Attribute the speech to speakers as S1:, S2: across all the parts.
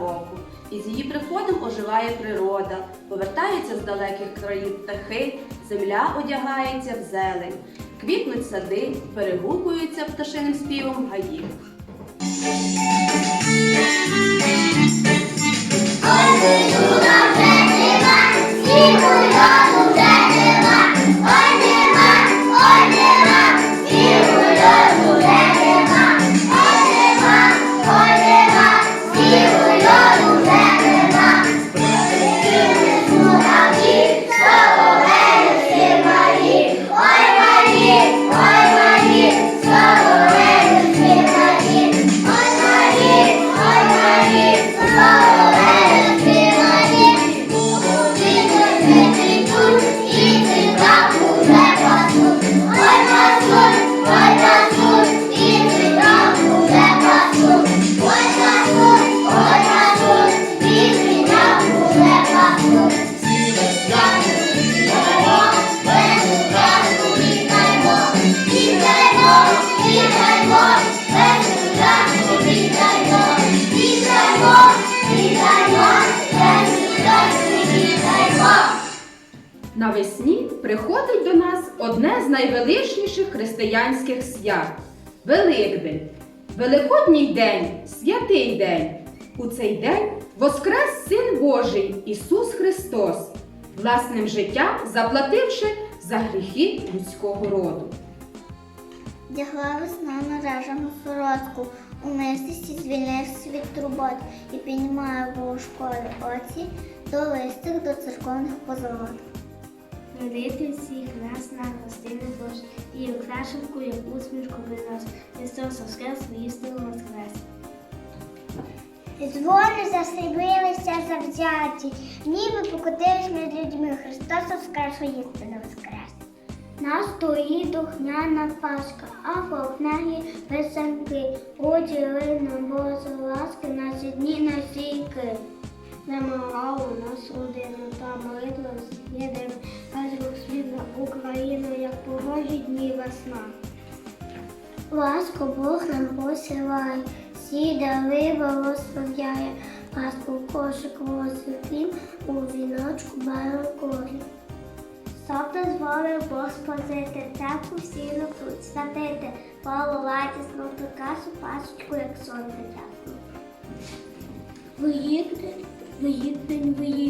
S1: року. І з її приходом оживає природа, повертаються з далеких країв птахи, земля одягається в зелень, квітнуть сади, перегукуються пташиним співом гаї. Навесні найвеличніших християнських свят Великдень. Великодній день, святий день. У цей день воскрес Син Божий Ісус Христос, власним життям заплативши за гріхи людського роду.
S2: Дягла весна на режому сорочку, у мисці звільнився від турбот і піднімає волошкові очі до листих до церковних позолот.
S3: Велити всіх нас на гостини Божі, і украшенку, як усмішку принос. Христос воскрес, істину воскрес.
S2: Дзвони застрілилися завзяті, ніби покотились між людьми. Христос воскрес, істину воскрес. На столі духняна паска, а в окнарі писанки, поділи нам Божу ласки на ці дні на стійки.
S3: Заморала у нас родину та молитва єдина, аж розслідна Україну, як погожі дні весна.
S2: Ласку Бог нам посилає, всі дали благословляє, паску кошик возив у віночку бароколі.
S3: Соб дозволив Бог спозити, таку сіну тут садити, полуладісну прикрасу пасочку, як сонце ясно. Виїдень, виїдень, виїдень,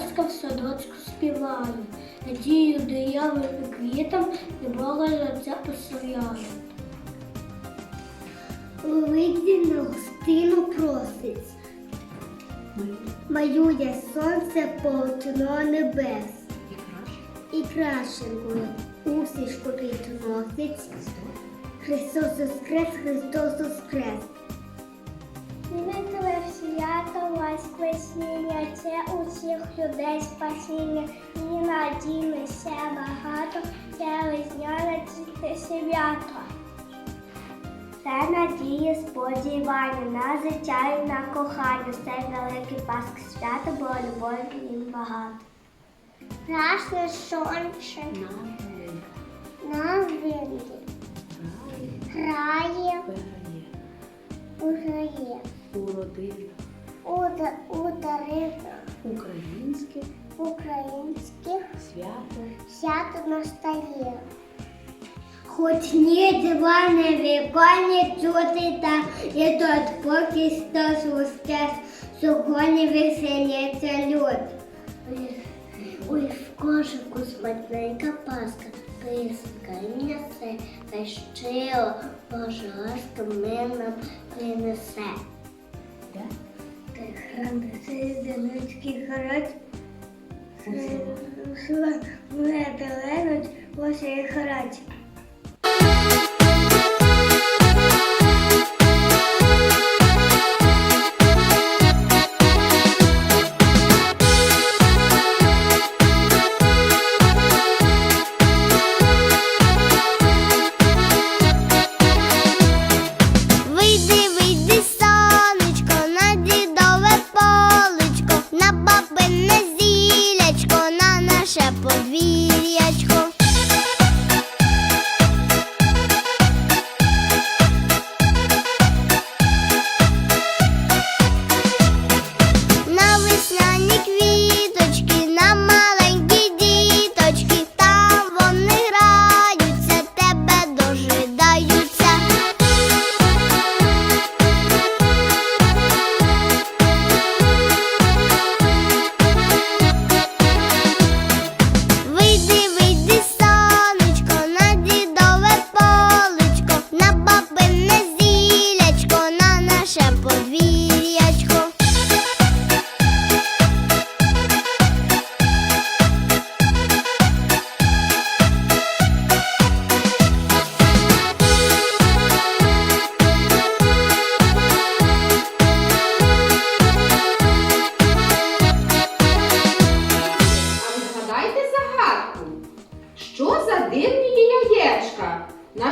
S3: та в садочку співає, надію диявим і квітам, і Бога за це пославляє.
S2: Великдень на гостину просить, малює сонце полотно небес, і крашенкою усішку носить. Христос воскрес, Христос воскрес.
S3: Вітали свято Воскресіння, це усіх людей спасіння, і надіймося багато, це весняне свято. Це надія сподівання на життя і на кохання, це великий Пасх свято, бо любові їм багато.
S2: Красне сонце на вилі грає, грає,
S1: Уродина
S2: ударив
S1: українське
S2: українських
S1: свято.
S2: свято настає. Хоч ні дива не віконі чути та і тут поки Христос воскрес, сьогодні веселяться люд. Ой, в кошику смачненька паска, писанка і м'ясе, та щиро Божа ласка мир нам принесе. Хранити зеленський харать, мене даленуть, ваші харать.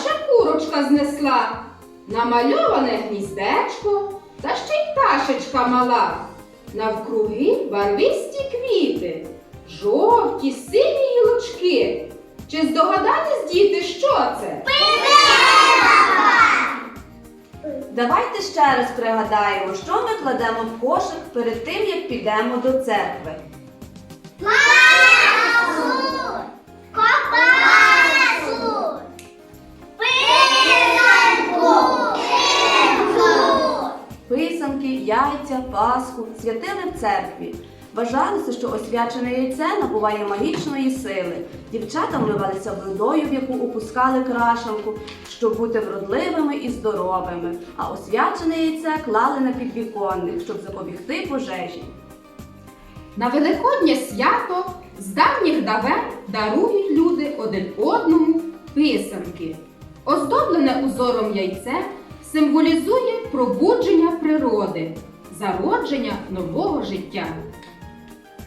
S1: Наша курочка знесла намальоване гніздечко та ще й пташечка мала. Навкруги барвисті квіти, жовті, сині гілочки. Чи здогадались, діти, що це?
S4: Давайте ще раз пригадаємо, що ми кладемо в кошик перед тим, як підемо до церкви.
S2: Ковбасу!
S4: Яйця, пасху святили в церкві. Вважалося, що освячене яйце набуває магічної сили. Дівчата вмивалися водою, в яку опускали крашанку, щоб бути вродливими і здоровими. А освячене яйце клали на підвіконник, щоб запобігти пожежі.
S1: На Великоднє свято з давніх давен дарують люди один одному писанки. Оздоблене узором яйце символізує пробудження природи, зародження нового життя.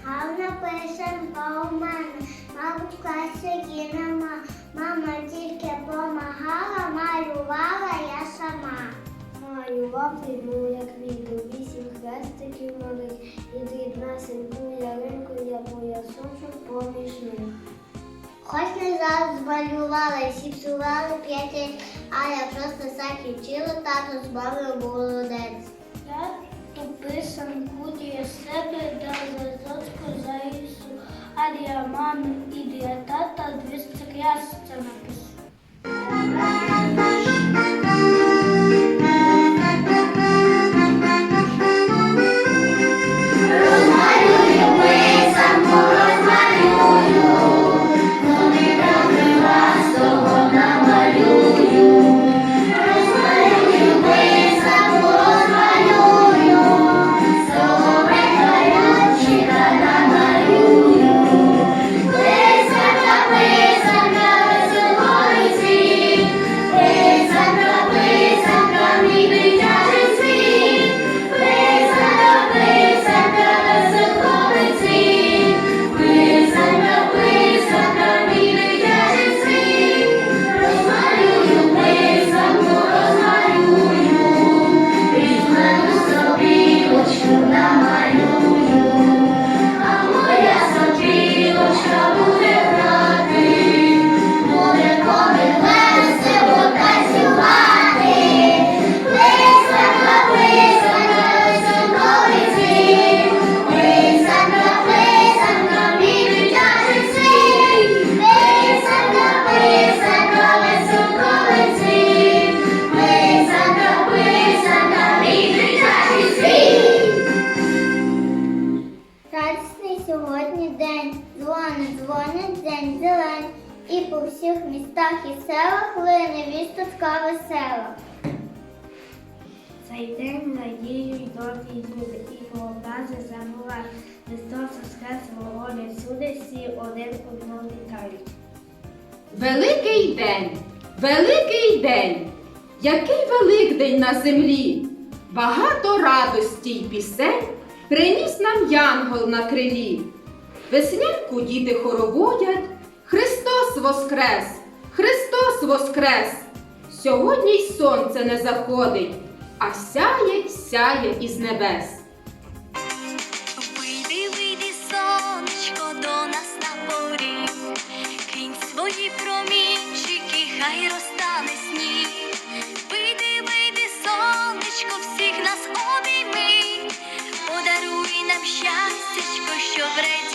S2: Гарна писанка у мене, мабуть, класі нема. Мама тільки помагала, малювала я сама.
S3: Малював дрібну, як квіту, вісім хрестиків малих, і дрібна синку яринку я поясочу поміж них.
S2: Хоч не зараз малювала і всі п'ять, а я просто кінчила, тато з мамою молодець.
S3: Я ту писанку для себе дав зразочку за Ісу, а для мами і для тата дві скрясця напишу.
S2: Радісний сьогодні день, дзвони, дзвонить день зелень, і по всіх містах і селах лине вісточка весела.
S3: Цей день надію й добрі люди, і по образи забувай. Христос воскрес вогони суди, всі один одного вітають.
S1: Великий день, великий день, який великдень на землі, багато радості й пісень приніс нам янгол на крилі. Веснянку діти хороводять, Христос воскрес, Христос воскрес. Сьогодні й сонце не заходить, а сяє, сяє із небес.
S5: Вийди, вийди, сонечко, до нас на поріг, кинь свої промінчики, хай розтане сніг. Щастячко, що ми.